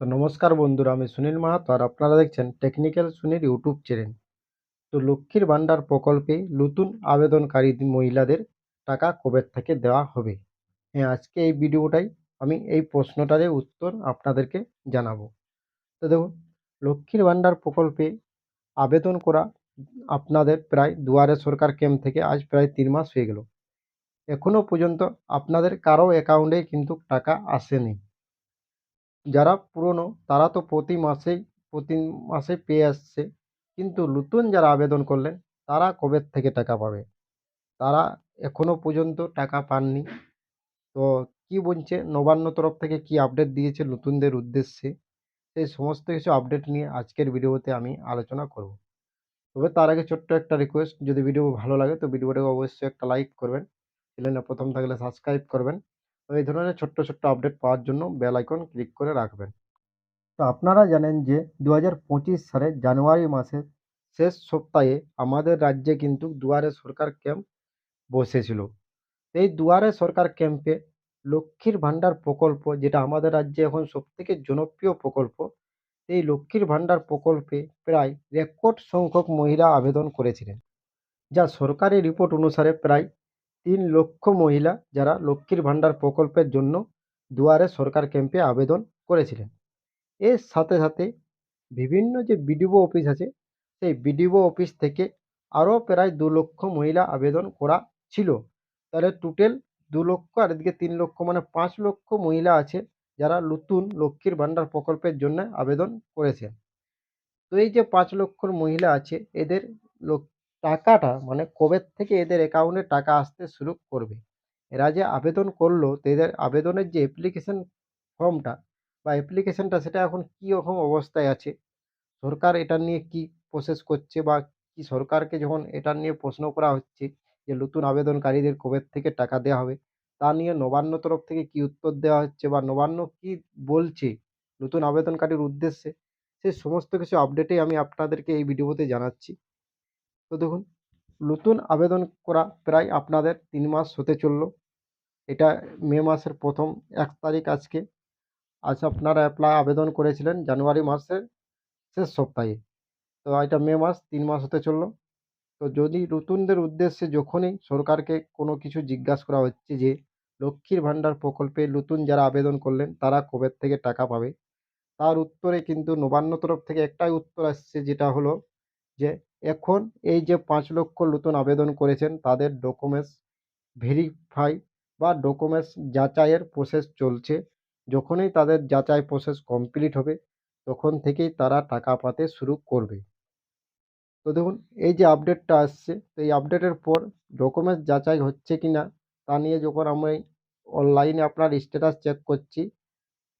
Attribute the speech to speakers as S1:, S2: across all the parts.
S1: তো নমস্কার বন্ধুরা, আমি সুনীল মাহাতো আর আপনারা দেখছেন টেকনিক্যাল সুনীল ইউটিউব চ্যানেল। তো লক্ষ্মীর ভাণ্ডার প্রকল্পে নতুন আবেদনকারী মহিলাদের টাকা কবে থেকে দেওয়া হবে। হ্যাঁ আজকে এই ভিডিওটাই আমি এই প্রশ্নটারই উত্তর আপনাদেরকে জানাব। তো দেখুন, লক্ষ্মীর ভাণ্ডার প্রকল্পে আবেদন করা আপনাদের প্রায় দুয়ারে সরকার ক্যাম্প থেকে আজ প্রায় তিন মাস হয়ে গেল। এখনও পর্যন্ত আপনাদের কারও অ্যাকাউন্টে কিন্তু টাকা আসেনি। যারা পুরনো, তারা তো প্রতি মাসেই, প্রতি মাসে পেয়ে আসছে। কিন্তু নতুন যারা আবেদন করলেন, তারা কবে থেকে টাকা পাবে? তারা এখনও পর্যন্ত টাকা পাননি। তো কি বলছে? নবান্ন তরফ থেকে কি আপডেট দিয়েছে নতুনদের উদ্দেশ্যে? সেই সমস্ত কিছু আপডেট নিয়ে আজকের ভিডিওতে আমি আলোচনা করব। তবে তার আগে ছোট্ট একটা রিকোয়েস্ট যদি ভিডিও ভালো লাগে, তো ভিডিওটাকে অবশ্যই একটা লাইক করবেন। চ্যানেলে প্রথম থাকলে সাবস্ক্রাইব করবেন। তো এই ধরনের ছোট্ট ছোট্ট আপডেট পাওয়ার জন্য বেল আইকন ক্লিক করে রাখবেন। তো আপনারা জানেন যে দু হাজার পঁচিশ সালের জানুয়ারি মাসের শেষ সপ্তাহে আমাদের রাজ্যে কিন্তু দুয়ারে সরকার ক্যাম্প বসেছিল। এই দুয়ারে সরকার ক্যাম্পে লক্ষ্মীর ভাণ্ডার প্রকল্প, যেটা আমাদের রাজ্যে এখন সবথেকে জনপ্রিয় প্রকল্প, এই লক্ষ্মীর ভাণ্ডার প্রকল্পে প্রায় রেকর্ড সংখ্যক মহিলা আবেদন করেছিলেন। যা সরকারি রিপোর্ট অনুসারে প্রায় তিন লক্ষ মহিলা যারা লক্ষ্মীর ভাণ্ডার প্রকল্পের জন্য দুয়ারে সরকার ক্যাম্পে আবেদন করেছিলেন। এর সাথে সাথে বিভিন্ন যে বিডিও অফিস আছে, সেই বিডিও অফিস থেকে আরও প্রায় দু লক্ষ মহিলা আবেদন করা ছিল। তাহলে টোটাল দু লক্ষ আর এদিকে তিন লক্ষ মানে পাঁচ লক্ষ মহিলা আছে যারা নতুন লক্ষ্মীর ভাণ্ডার প্রকল্পের জন্য আবেদন করেছেন। তো এই যে পাঁচ লক্ষর মহিলা আছে, এদের লোক টাকাটা মানে কবে থেকে এদের অ্যাকাউন্টে টাকা আসতে শুরু করবে? এরা যে আবেদন করল, তো এদের আবেদনের যে অ্যাপ্লিকেশন ফর্মটা বা অ্যাপ্লিকেশনটা সেটা এখন কী রকম অবস্থায় আছে? সরকার এটা নিয়ে কি প্রসেস করছে বা কি সরকারকে যখন এটা নিয়ে প্রশ্ন করা হচ্ছে যে নতুন আবেদনকারীদের কবে থেকে টাকা দেওয়া হবে, তা নিয়ে নবান্ন তরফ থেকে কি উত্তর দেওয়া হচ্ছে বা নবান্ন কি বলছে নতুন আবেদনকারীর উদ্দেশ্যে সেই সমস্ত কিছু আপডেটই আমি আপনাদেরকে এই ভিডিওতে জানাচ্ছি। তো দেখুন, নতুন আবেদন করা প্রায় আপনাদের তিন মাস হতে চলল। এটা মে মাসের প্রথম, এক তারিখ আজকে। আজ আপনারা অ্যাপ্লাই আবেদন করেছিলেন জানুয়ারি মাসের শেষ সপ্তাহে। তো এটা মে মাস তিন মাস হতে চলল। তো যদি নতুনদের উদ্দেশ্যে যখনই সরকারকে কোনো কিছু জিজ্ঞাসা করা হচ্ছে যে, লক্ষ্মীর ভাণ্ডার প্রকল্পে নতুন যারা আবেদন করলেন, তারা কবে থেকে টাকা পাবে? তার উত্তরে কিন্তু নবান্ন তরফ থেকে একটাই উত্তর আসছে, যেটা হলো যে এখন এই যে পাঁচ লক্ষ নতুন আবেদন করেছেন, তাদের ডকুমেন্টস ভেরিফাই বা ডকুমেন্টস যাচাইয়ের প্রসেস চলছে। যখনই তাদের যাচাই প্রসেস কমপ্লিট হবে, তখন থেকেই তারা টাকা পাতে শুরু করবে। তো দেখুন, এই যে আপডেটটা আসছে, তো এই আপডেটের পর ডকুমেন্টস যাচাই হচ্ছে কি না তা নিয়ে যখন আমি অনলাইনে আপনার স্ট্যাটাস চেক করছি,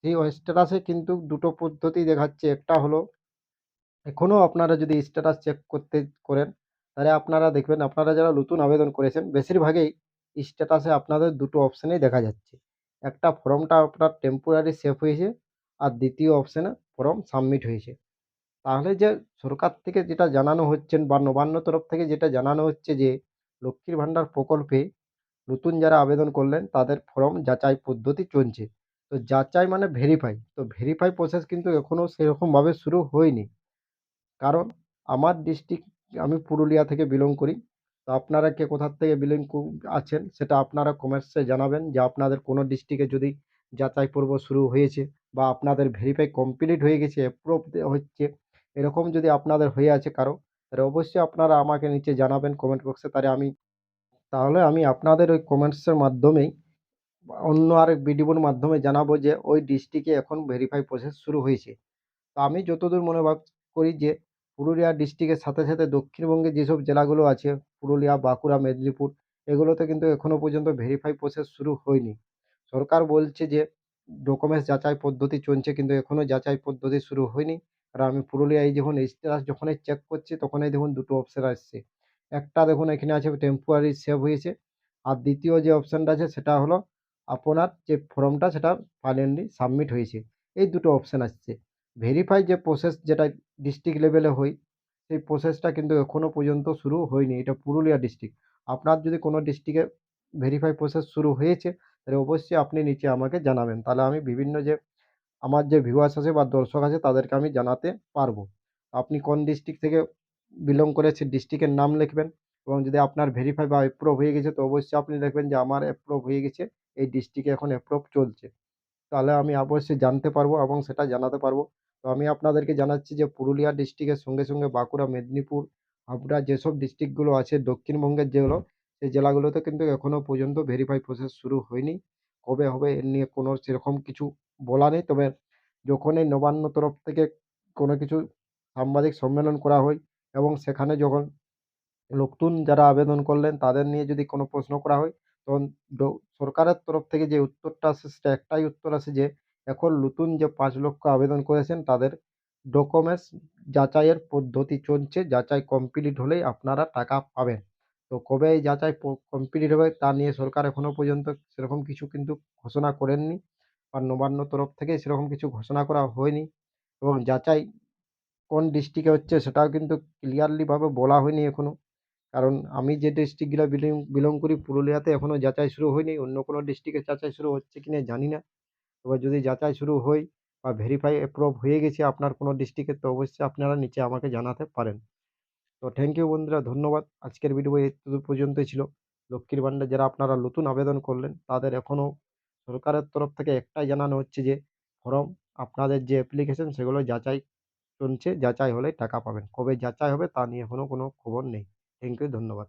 S1: সেই স্ট্যাটাসে কিন্তু দুটো পদ্ধতি দেখাচ্ছে। একটা হলো এখনও আপনারা যদি স্ট্যাটাস চেক করতে করেন, তাহলে আপনারা দেখবেন আপনারা যারা নতুন আবেদন করেছেন, বেশিরভাগই স্ট্যাটাসে আপনাদের দুটো অপশানেই দেখা যাচ্ছে। একটা ফর্মটা আপনার টেম্পোরারি সেভ হয়েছে আর দ্বিতীয় অপশানে ফর্ম সাবমিট হয়েছে। তাহলে যে সরকার থেকে যেটা জানানো হচ্ছেন বা নবান্ন তরফ থেকে যেটা জানানো হচ্ছে যে লক্ষ্মীর ভাণ্ডার প্রকল্পে নতুন যারা আবেদন করলেন, তাদের ফর্ম যাচাই পদ্ধতি চলছে। তো যাচাই মানে ভেরিফাই তো ভেরিফাই প্রসেস কিন্তু এখনও সেরকমভাবে শুরু হয়নি। কারণ আমার ডিস্ট্রিক্ট আমি পুরুলিয়া থেকে বিলং করি। তো আপনারা কে কোথার থেকে বিলং আছেন সেটা আপনারা কমেন্টসে জানাবেন যে আপনাদের কোনো ডিস্ট্রিক্টে যদি যাচাই পর্ব শুরু হয়েছে বা আপনাদের ভেরিফাই কমপ্লিট হয়ে গেছে অ্যাপ্রুভ হচ্ছে, এরকম যদি আপনাদের হয়ে আছে কারও, তাহলে অবশ্যই আপনারা আমাকে নিচে জানাবেন কমেন্ট বক্সে তাহলে আমি তাহলে আমি আপনাদের ওই কমেন্টসের মাধ্যমেই অন্য আরেক ভিডিওর মাধ্যমে জানাব যে ওই ডিস্ট্রিক্টে এখন ভেরিফাই প্রসেস শুরু হয়েছে। তো আমি যতদূর মনে করি যে পুরুলিয়া ডিস্ট্রিক্টের সাথে সাথে দক্ষিণবঙ্গে যেসব জেলাগুলো আছে, পুরুলিয়া, বাঁকুড়া, মেদিনীপুর, এগুলোতে কিন্তু এখনও পর্যন্ত ভেরিফাই প্রসেস শুরু হয়নি। সরকার বলছে যে ডকুমেন্টস যাচাই পদ্ধতি চলছে কিন্তু এখনও যাচাই পদ্ধতি শুরু হয়নি। আর আমি পুরুলিয়ায় যখন স্ট্যাটাস যখনই চেক করছি তখনই দেখুন দুটো অপশান আসছে। একটা দেখুন এখানে আছে টেম্পোয়ারি সেভ হয়েছে। আর দ্বিতীয় যে অপশানটা আছে সেটা হলো আপনার যে ফর্মটা সেটা ফাইনালি সাবমিট হয়েছে। এই দুটো অপশান আসছে। ভেরিফাই যে প্রসেস যেটা ডিস্ট্রিক্ট লেভেলে হয় সেই প্রসেসটা কিন্তু এখনও পর্যন্ত শুরু হয়নি। এটা পুরুলিয়া ডিস্ট্রিক্ট আপনার যদি কোনো ডিস্ট্রিক্টে ভেরিফাই প্রসেস শুরু হয়েছে, তাহলে অবশ্যই আপনি নিচে আমাকে জানাবেন। তাহলে আমি বিভিন্ন যে আমার যে ভিউয়ার্স আছে বা দর্শক আছে, তাদেরকে আমি জানাতে পারব। আপনি কোন ডিস্ট্রিক্ট থেকে বিলং করে সেই ডিস্ট্রিক্টের নাম লিখবেন এবং যদি আপনার ভেরিফাই বা অ্যাপ্রুভ হয়ে গেছে, তো অবশ্যই আপনি লিখবেন যে আমার অ্যাপ্রুভ হয়ে গেছে, এই ডিস্ট্রিক্টে এখন অ্যাপ্রুভ চলছে। তাহলে আমি অবশ্যই জানতে পারব এবং সেটা জানাতে পারব। তো আমি আপনাদেরকে জানাচ্ছি যে পুরুলিয়া ডিস্ট্রিক্টের সঙ্গে সঙ্গে বাঁকুড়া, মেদিনীপুর, হাবড়া যেসব ডিস্ট্রিক্টগুলো আছে দক্ষিণবঙ্গের যেগুলো সেই জেলাগুলোতে কিন্তু এখনও পর্যন্ত ভেরিফাই প্রসেস শুরু হয়নি। কবে হবে এ নিয়ে কোনো সেরকম কিছু বলা নেই। তবে যখন এই নবান্ন তরফ থেকে কোনো কিছু সাংবাদিক সম্মেলন করা হয় এবং সেখানে যখন নতুন যারা আবেদন করলেন তাদের নিয়ে যদি কোনো প্রশ্ন করা হয়, তখন সরকারের তরফ থেকে যে উত্তরটা আসে সেটা একটাই উত্তর আসে যে এখন নতুন যে পাঁচ লক্ষ আবেদন করেছেন, তাদের ডকুমেন্টস যাচাইয়ের পদ্ধতি চলছে। যাচাই কমপ্লিট হলেই আপনারা টাকা পাবেন। তো কবে এই যাচাই কমপ্লিট হবে তা নিয়ে সরকার এখনও পর্যন্ত সেরকম কিছু কিন্তু ঘোষণা করেননি আর নবান্ন তরফ থেকে সেরকম কিছু ঘোষণা করা হয়নি এবং যাচাই কোন ডিস্ট্রিক্টে হচ্ছে সেটাও কিন্তু ক্লিয়ারলিভাবে বলা হয়নি এখনও কারণ আমি যে ডিস্ট্রিক্টগুলো বিলং বিলং করি পুরুলিয়াতে এখনও যাচাই শুরু হয়নি, অন্য কোনো ডিস্ট্রিক্টে যাচাই শুরু হচ্ছে কি না জানি না। এবার যদি যাচাই শুরু হয় বা ভেরিফাই অ্যাপ্রুভ হয়ে গেছে আপনার কোনো ডিস্ট্রিক্টে তো অবশ্যই আপনারা নিচে আমাকে জানাতে পারেন। তো থ্যাংক ইউ বন্ধুরা, ধন্যবাদ। আজকের ভিডিও এই পর্যন্তই ছিল। লক্ষ্মীর ভাণ্ডার যারা আপনারা নতুন আবেদন করলেন, তাদের এখনও সরকারের তরফ থেকে একটাই জানানো হচ্ছে যে ফর্ম আপনাদের যে অ্যাপ্লিকেশন সেগুলো যাচাই চলছে, যাচাই হলে টাকা পাবেন। কবে যাচাই হবে তা নিয়ে এখনও কোনো খবর নেই। থ্যাংক ইউ ধন্যবাদ।